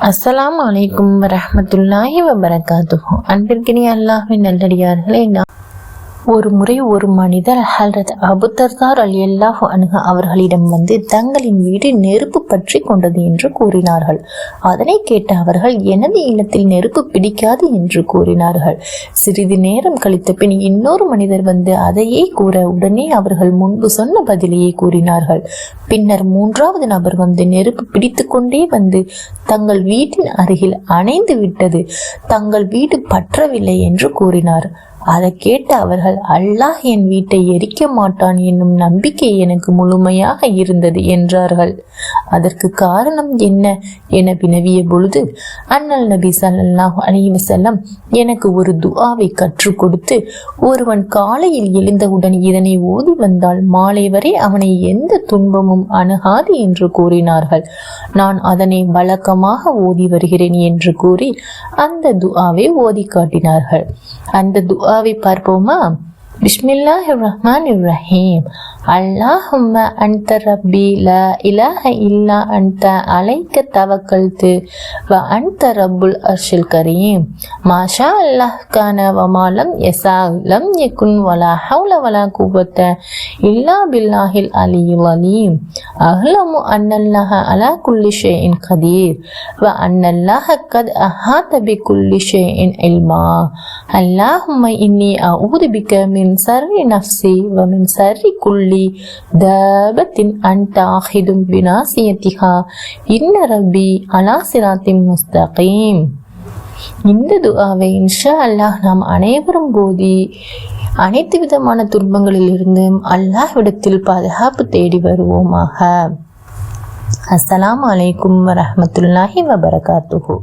அஸ்லாம் வலைக்கும் வரமத்துல்லாஹி வபரகாத்துஹு. அன்பிற்கினிய அல்லாஹின் நல்லடியார்களே நான் ஒரு முறை ஒரு மனிதர் ஹல்ரத் அபுத்தர்தார் அலி அல்லாஹ் அணுக அவர்களிடம் வந்து தங்களின் வீடு நெருப்பு பற்றி கொண்டது என்று கூறினார்கள். அதனை கேட்ட அவர்கள் எனது இல்லத்தில் நெருப்பு பிடிக்காது என்று கூறினார்கள். சிறிது நேரம் கழித்த பின் இன்னொரு மனிதர் வந்து அதையே கூற உடனே அவர்கள் முன்பு சொன்ன பதிலையே கூறினார்கள். பின்னர் மூன்றாவது நபர் வந்து நெருப்பு பிடித்து கொண்டே வந்து தங்கள் வீட்டின் அருகில் அணைந்து விட்டது. தங்கள் வீடு பற்றவில்லை என்று கூறினார். அதை கேட்ட அவர்கள் அல்லாஹ் என் வீட்டை எரிக்க மாட்டான் என்னும் நம்பிக்கை எனக்கு முழுமையாக இருந்தது என்றார்கள். அதற்கு காரணம் என்ன? என வினவிய பொழுது அண்ணல் நபி சல்லாஹ் அலிவசல்லம் எனக்கு ஒரு துஆவை கற்றுக் கொடுத்து ஒருவன் காலையில் எழுந்தவுடன் இதனை ஓதி வந்தால் மாலை வரை அவனை எந்த துன்பமும் அணுகாது என்று கூறினார்கள். நான் அதனை வழக்கமாக ஓதி வருகிறேன் என்று கூறி அந்த துஆவை ஓதி காட்டினார்கள். அந்த awi parpo ma. Bismillahirrahmanirrahim. அல்லாஹும்ம அன்த ரப்பி ல இலஹ இல்லா அன்த அலைக்க தவக்கல்து வ அன்த ரப்புல் அர்ஷில் கரீம். மாஷா அல்லாஹ் கான வமாலம் எசா லம் யகுன் வலா ஹவுல வலா குவத்த இல்லா பில்லாஹில் அலியுல் அலீம் அஹ்லமு அன்னல்லாஹ அலா குல்லி ஷேஇன் கதீர். வ அன்னல்லாஹ கத் அஹாத பி குல்லி ஷேஇன் இல்மா. அல்லாஹும்ம இன்னி அஊது பிக மின் சர்ரி நஃப்சி வ மின் சர்ரி குல்லி குல்லி தபத்தின் அன்ட ஆஹிதும் பினாசியத்திஹா இன்ன முஸ்தகீம். இந்த துஆவை இன்ஷா அல்லாஹ் நாம் அனைவரும் போதி அனைத்து விதமான துன்பங்களில் துன்பங்களிலிருந்தும் அல்லாஹ்விடத்தில் பாதுகாப்பு தேடி வருவோமாக. அஸ்ஸலாம் அலைக்கும் வரமத்துல்லாஹி வபரகாத்துஹூ.